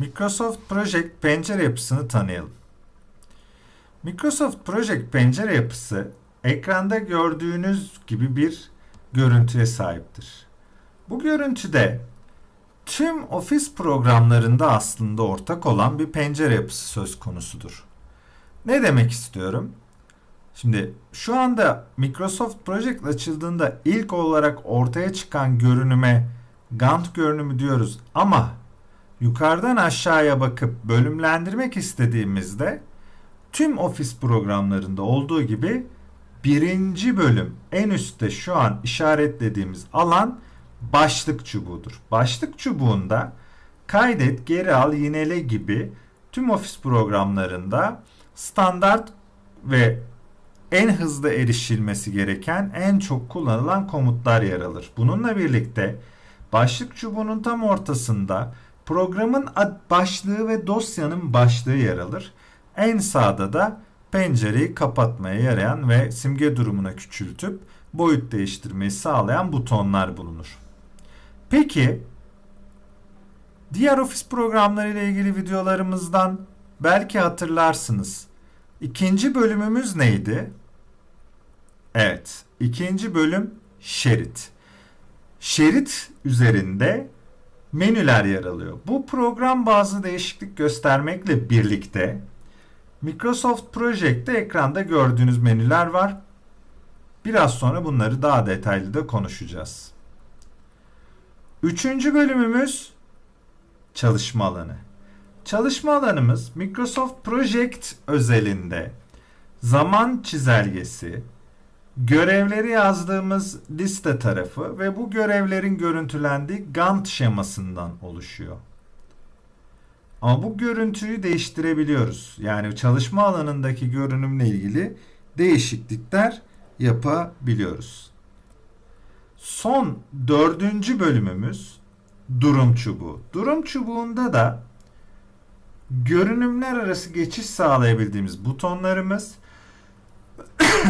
Microsoft Project pencere yapısını tanıyalım. Microsoft Project pencere yapısı ekranda gördüğünüz gibi bir görüntüye sahiptir. Bu görüntüde tüm ofis programlarında aslında ortak olan bir pencere yapısı söz konusudur. Ne demek istiyorum? Şimdi şu anda Microsoft Project açıldığında ilk olarak ortaya çıkan görünüme Gantt görünümü diyoruz ama yukarıdan aşağıya bakıp bölümlendirmek istediğimizde tüm ofis programlarında olduğu gibi birinci bölüm en üstte şu an işaretlediğimiz alan başlık çubuğudur. Başlık çubuğunda kaydet, geri al, yinele gibi tüm ofis programlarında standart ve en hızlı erişilmesi gereken en çok kullanılan komutlar yer alır. Bununla birlikte başlık çubuğunun tam ortasında programın ad başlığı ve dosyanın başlığı yer alır. En sağda da pencereyi kapatmaya yarayan ve simge durumuna küçültüp boyut değiştirmeyi sağlayan butonlar bulunur. Peki diğer ofis programları ile ilgili videolarımızdan belki hatırlarsınız. İkinci bölümümüz neydi? Evet, ikinci bölüm şerit. Şerit üzerinde menüler yer alıyor. Bu program bazı değişiklik göstermekle birlikte Microsoft Project'te ekranda gördüğünüz menüler var. Biraz sonra bunları daha detaylı da konuşacağız. Üçüncü bölümümüz çalışma alanı. Çalışma alanımız Microsoft Project özelinde zaman çizelgesi, görevleri yazdığımız liste tarafı ve bu görevlerin görüntülendiği Gantt şemasından oluşuyor. Ama bu görüntüyü değiştirebiliyoruz. Yani çalışma alanındaki görünümle ilgili değişiklikler yapabiliyoruz. Son dördüncü bölümümüz durum çubuğu. Durum çubuğunda da görünümler arası geçiş sağlayabildiğimiz butonlarımız,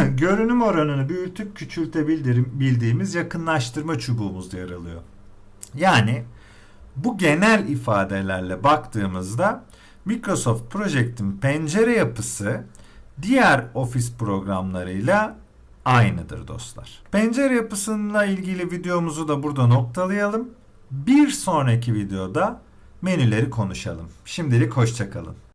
görünüm oranını büyütüp küçültebildiğimiz yakınlaştırma çubuğumuz yer alıyor. Yani bu genel ifadelerle baktığımızda Microsoft Project'in pencere yapısı diğer ofis programlarıyla aynıdır dostlar. Pencere yapısıyla ilgili videomuzu da burada noktalayalım. Bir sonraki videoda menüleri konuşalım. Şimdilik hoşçakalın.